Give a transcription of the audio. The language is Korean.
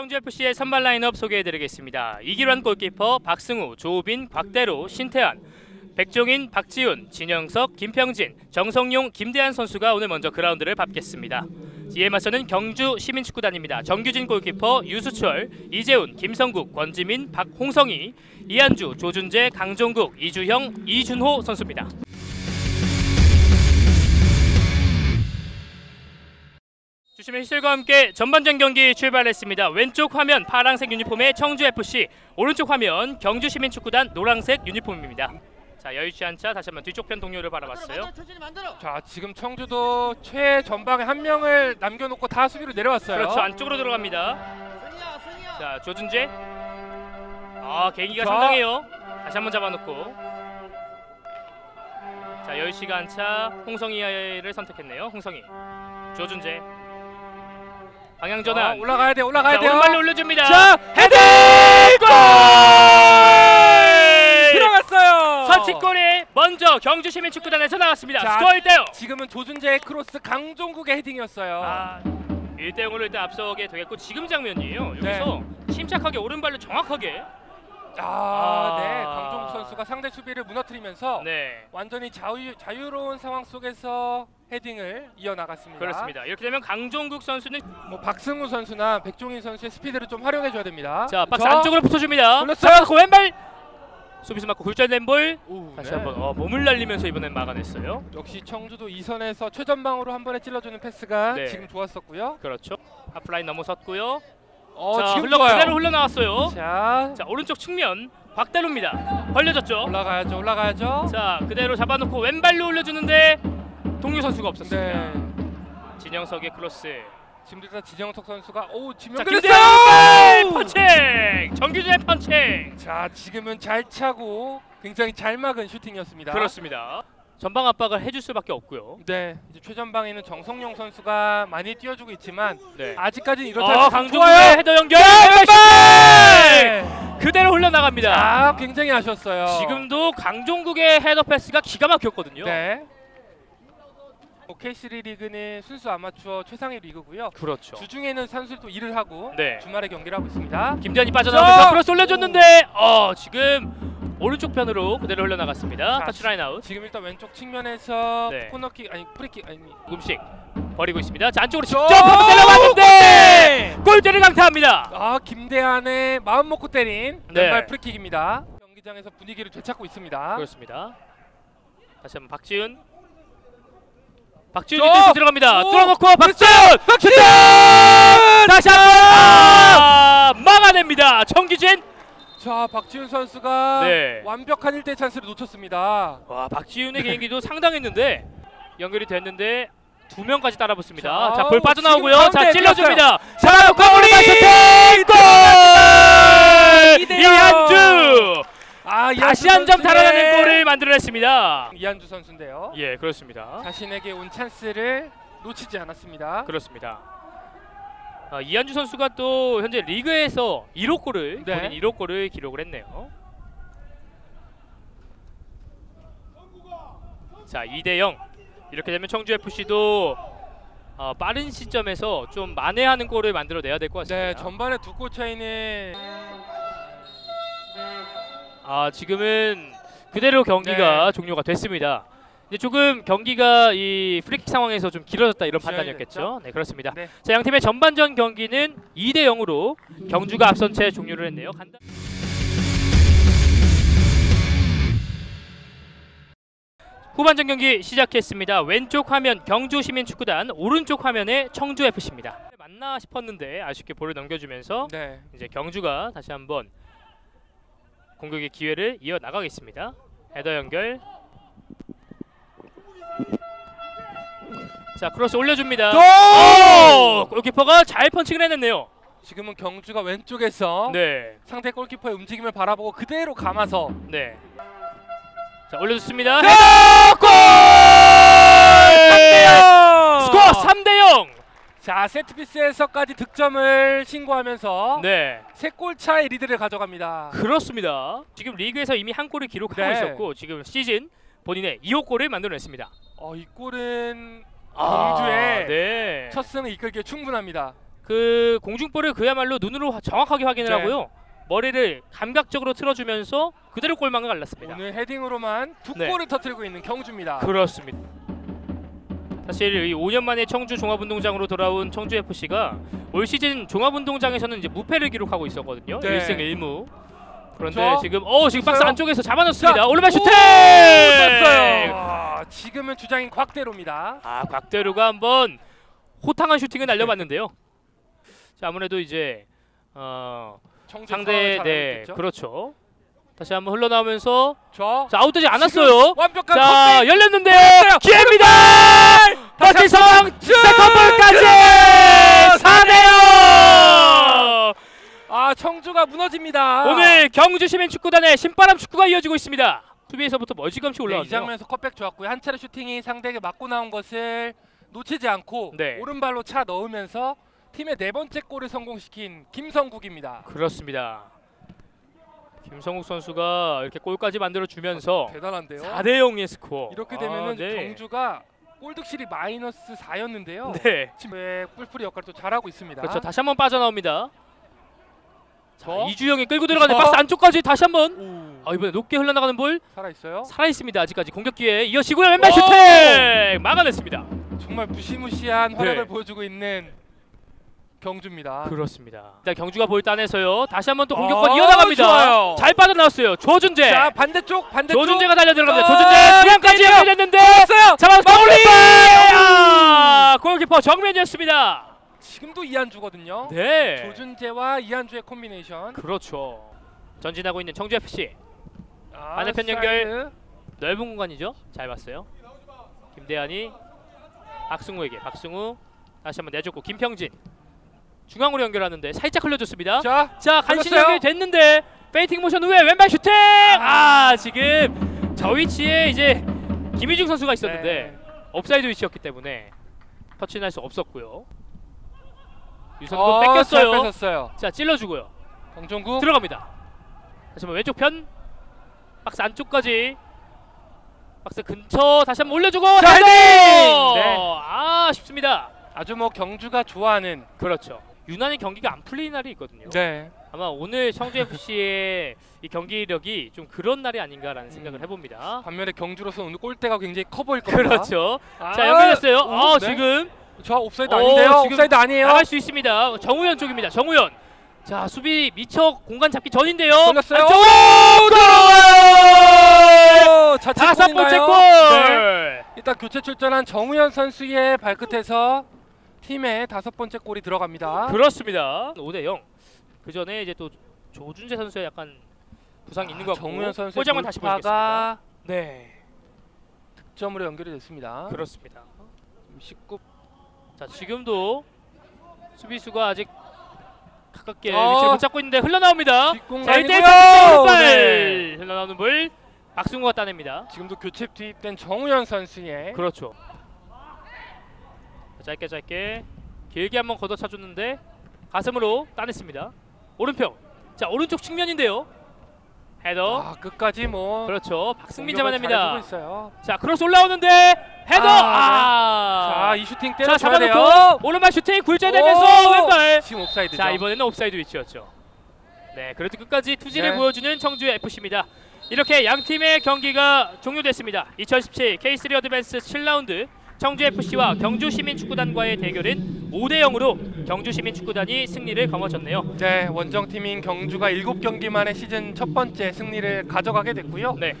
청주FC의 선발 라인업 소개해드리겠습니다. 이기란 골키퍼, 박승우, 조우빈, 곽대로, 신태환, 백종인, 박지훈, 진영석, 김평진, 정성용, 김대한 선수가 오늘 먼저 그라운드를 밟겠습니다. 이에 맞서는 경주 시민축구단입니다. 정규진 골키퍼, 유수철, 이재훈, 김성국, 권지민, 박홍성희, 이한주, 조준재, 강종국, 이주형, 이준호 선수입니다. 주심의 희슬과 함께 전반전 경기 출발했습니다. 왼쪽 화면 파란색 유니폼의 청주 FC, 오른쪽 화면 경주 시민축구단 노란색 유니폼입니다. 자 여의치 않자 다시 한번 뒤쪽 편 동료를 바라봤어요. 자 지금 청주도 최전방에 한 명을 남겨놓고 다 수비로 내려왔어요. 그렇죠 안쪽으로 들어갑니다. 자 조준재, 아 개인기가 자. 상당해요. 다시 한번 잡아놓고. 자 여의치가 안차 홍성희를 선택했네요. 홍성희, 조준재. 방향 자, 전환. 올라가야 돼, 올라가야 자, 돼요. 오른발로 올려줍니다. 자, 헤딩 골! 들어갔어요. 선취골이 먼저 경주 시민축구단에서 나왔습니다. 자, 스코어 1대0. 지금은 조준재의 크로스 강종국의 헤딩이었어요. 아, 1대0으로 일단 앞서게 되겠고 지금 장면이에요. 네. 여기서 침착하게 오른발로 정확하게 아, 아. 네, 강종국 선수가 상대 수비를 무너뜨리면서 네. 완전히 자유, 자유로운 상황 속에서 헤딩을 이어나갔습니다. 그렇습니다. 이렇게 되면 강종국 선수는 뭐 박승우 선수나 백종인 선수의 스피드를 좀 활용해줘야 됩니다. 자 박스 저- 안쪽으로 붙여줍니다. 올렸어요. 잡아놓고 왼발 수비수 맞고 굴절된 볼 오, 다시 네. 한번 어, 몸을 날리면서 이번엔 막아냈어요. 역시 청주도 이선에서 최전방으로 한 번에 찔러주는 패스가 네. 지금 좋았었고요. 그렇죠. 하프라인 넘어섰고요. 어, 자 지금 흘러 좋아요. 그대로 흘러나왔어요. 자, 자 오른쪽 측면 곽대로입니다. 벌려졌죠. 올라가야죠, 올라가야죠. 자 그대로 잡아놓고 왼발로 올려주는데 동료 선수가 없었습니다. 네. 진영석의 크로스. 지금 일단 지정석 선수가 오자 지명 그랬어요. 펀칭. 정규준의 펀칭. 자 지금은 잘 차고 굉장히 잘 막은 슈팅이었습니다. 그렇습니다. 전방 압박을 해줄 수밖에 없고요. 네, 이제 최전방에는 정성용 선수가 많이 뛰어주고 있지만 네. 아직까지는 어, 이렇다 강종국의 헤더 연결. 네. 그대로 흘러나갑니다. 아, 굉장히 아쉬웠어요. 지금도 강종국의 헤더 패스가 기가 막혔거든요. 네. 뭐 K3 리그는 순수 아마추어 최상위 리그고요. 그렇죠. 주중에는 선수도 일을 하고 네. 주말에 경기를 하고 있습니다. 김대현이 빠져나오면서 자! 크로스 올려줬는데 어 지금 오른쪽 편으로 그대로 흘러나갔습니다. 자, 터치라인 아웃. 지금 일단 왼쪽 측면에서 네. 코너킥 아니 프리킥 아니 조금씩 버리고 있습니다. 자 안쪽으로 저- 직접 한번 때려봤는데 골대를 강타합니다. 아 김대한의 마음 먹고 때린 네. 왼발 프리킥입니다. 경기장에서 분위기를 되찾고 있습니다. 그렇습니다. 다시 한번 박지훈. 박지훈이 저! 뚫고 들어갑니다. 오! 뚫어놓고 박지훈! 박지훈! 다시 한 번 아! 막아냅니다. 정기진. 자 박지훈 선수가 네. 완벽한 1대 찬스를 놓쳤습니다. 와 박지훈의 개인기도 상당했는데 연결이 됐는데 두 명까지 따라붙습니다. 자, 자볼 아우, 빠져나오고요. 지금 자 가운데 찔러줍니다. 자, 자 골! 골이 골! 아 다시 한 점 달아나는 골을 만들어냈습니다. 이한주 선수인데요. 예 그렇습니다. 자신에게 온 찬스를 놓치지 않았습니다. 그렇습니다. 아, 이한주 선수가 또 현재 리그에서 1호 골을 네. 본인 1호 골을 기록을 했네요. 자 2대 0 이렇게 되면 청주 FC도 어, 빠른 시점에서 좀 만회하는 골을 만들어내야 될 것 같습니다. 네 전반에 두 골 차이는 아 지금은 그대로 경기가 네. 종료가 됐습니다. 이제 조금 경기가 이 프리킥 상황에서 좀 길어졌다 이런 판단이었겠죠. 네 그렇습니다. 네. 자 양팀의 전반전 경기는 2대 0으로 경주가 앞선 채 종료를 했네요. 간단... 후반전 경기 시작했습니다. 왼쪽 화면 경주 시민축구단, 오른쪽 화면에 청주 FC입니다. 맞나 싶었는데 아쉽게 볼을 넘겨주면서 네. 이제 경주가 다시 한번 공격의 기회를 이어 나가겠습니다. 헤더 연결. 자 크로스 올려줍니다. 오! 골키퍼가 잘 펀칭을 해냈네요. 지금은 경주가 왼쪽에서 네, 상대 골키퍼의 움직임을 바라보고 그대로 감아서 네. 자 올려줬습니다. 네! 헤더 골! 3대 0! 스코어 3대 0. 자 세트피스에서까지 득점을 신고하면서 네, 세골 차의 리드를 가져갑니다. 그렇습니다. 지금 리그에서 이미 한 골을 기록하고 네. 있었고 지금 시즌 본인의 2호 골을 만들어냈습니다. 어, 이 골은 아, 경주의 네. 첫 승을 이끌기에 충분합니다. 그 공중볼을 그야말로 눈으로 화- 정확하게 확인을 네. 하고요. 머리를 감각적으로 틀어주면서 그대로 골망을 갈랐습니다. 오늘 헤딩으로만 두 네. 골을 터뜨리고 있는 경주입니다. 그렇습니다. 사실 이 5년 만에 청주 종합운동장으로 돌아온 청주 FC가 올 시즌 종합운동장에서는 이제 무패를 기록하고 있었거든요. 네. 1승 1무. 그런데 그렇죠. 지금 어 지금 박스 있어요? 안쪽에서 잡아넣습니다. 자, 오른발 슈팅! 떴어요. 아, 지금은 주장인 곽대로입니다. 아 곽대루가 한번 호탕한 슈팅을 날려봤는데요. 자 아무래도 이제 어, 상대 네? 그렇죠. 다시 한번 흘러나오면서 저 자 아웃되지 않았어요. 완벽한 자! 열렸는데요. 열렸어요. 기회입니다. 쭉! 세컨볼까지 사 4대요. 아 청주가 무너집니다. 오늘 경주 시민 축구단의 신바람 축구가 이어지고 있습니다. 수비에서부터 멀찌감치 네, 이 올라왔네요. 장면에서 컷백 좋았고요. 한 차례 슈팅이 상대에게 맞고 나온 것을 놓치지 않고 네. 오른발로 차 넣으면서 팀의 네 번째 골을 성공시킨 김성국입니다. 그렇습니다. 김성욱 선수가 이렇게 골까지 만들어 주면서 대단한데요. 4대 0의 스코어. 이렇게 아, 되면은 네. 경주가 골득실이 마이너스 4였는데요. 네. 지금 뿔뿔이 역할을 또 잘하고 있습니다. 그렇죠. 다시 한번 빠져나옵니다. 자, 저? 이주영이 끌고 들어가는 저? 박스 안쪽까지 다시 한번. 오, 아, 이번에 높게 흘러나가는 볼 살아 있어요. 살아 있습니다. 아직까지 공격 기회 이어지고요. 왼발 오! 슈팅 막아냈습니다. 정말 무시무시한 활약을 네. 보여주고 있는 경주입니다. 그렇습니다. 일단 경주가 볼 따내서요. 다시 한번 또 공격권 어, 이어나갑니다. 좋아요. 잘 빠져나왔어요. 조준재. 자 반대쪽 반대쪽 조준재가 달려 들어갑니다. 아, 조준재 중앙까지 땡겨. 연결됐는데 됐어요. 골! 아, 골키퍼 정면이었습니다. 지금도 이한주거든요. 네. 조준재와 이한주의 콤비네이션. 그렇죠. 전진하고 있는 청주 FC 아, 반대편. 연결. 넓은 공간이죠. 잘 봤어요. 김대한이 박승우에게 박승우 다시 한번 내줬고 김평진 중앙으로 연결하는데 살짝 흘려줬습니다. 자, 자 간신히. 연결이 됐는데 페인팅 모션 후에 왼발 슈팅! 아 지금 저 위치에 이제 김희중 선수가 있었는데 네. 업사이드 위치였기 때문에 터치는 할수 없었고요. 유선권 어, 잘 뺏겼어요. 뺏었어요. 자 찔러주고요. 강정구. 들어갑니다. 다시 한번 왼쪽 편 박스 안쪽까지 박스 근처 다시 한번 올려주고 자, 헤딩! 헤딩! 네. 아 아쉽습니다. 아주 뭐 경주가 좋아하는. 그렇죠. 유난히 경기가 안 풀리는 날이 있거든요. 네. 아마 오늘 청주 FC의 이 경기력이 좀 그런 날이 아닌가라는 생각을 음. 해봅니다. 반면에 경주로서 오늘 골대가 굉장히 커 보일 겁니다. 그렇죠. 아, 자 연결됐어요. 오, 아 네. 지금 저 옵사이드 오, 아닌데요. 옵사이드 아니에요. 나갈 수 있습니다. 정우현 쪽입니다. 정우현. 자 수비 미처 공간 잡기 전인데요. 걸렸어요. 안쪽으로 다섯 번째? 골. 네. 일단 교체 출전한 정우현 선수의 발끝에서 팀의 다섯 번째 골이 들어갑니다. 그렇습니다. 5대 0. 그 전에 이제 또 조준재 선수의 약간 부상이 있는 것 같고 정우현 선수의 골장만 다시 보여주겠습니다. 돌파가 네, 득점으로 연결이 됐습니다. 그렇습니다. 19 자 지금도 수비수가 아직 가깝게 어. 위치를 못 잡고 있는데 흘러나옵니다. 자 이때 네. 흘러나오는 볼 박승우가 따냅니다. 지금도 교체 투입된 정우현 선수의 그렇죠. 자, 짧게 짧게 길게 한번 걷어차줬는데 가슴으로 따냈습니다. 오른편. 자 오른쪽 측면인데요. 헤더. 아, 끝까지 뭐 그렇죠. 박승민 잡아냅니다. 자 크로스 올라오는데 헤더. 아, 아. 자, 이 슈팅 자 때려줘야 돼요. 잡아놓고 오른발 슈팅 굴절되면서 오! 왼발. 지금 옵사이드죠. 자 이번에는 옵사이드 위치였죠. 네 그래도 끝까지 투지를 네. 보여주는 청주 FC입니다. 이렇게 양 팀의 경기가 종료됐습니다. 2017 K3 어드밴스 7라운드 청주 FC와 경주 시민축구단과의 대결은 5대 0으로 경주 시민축구단이 승리를 거머쥐었네요. 네, 원정팀인 경주가 7경기 만에 시즌 첫 번째 승리를 가져가게 됐고요. 네.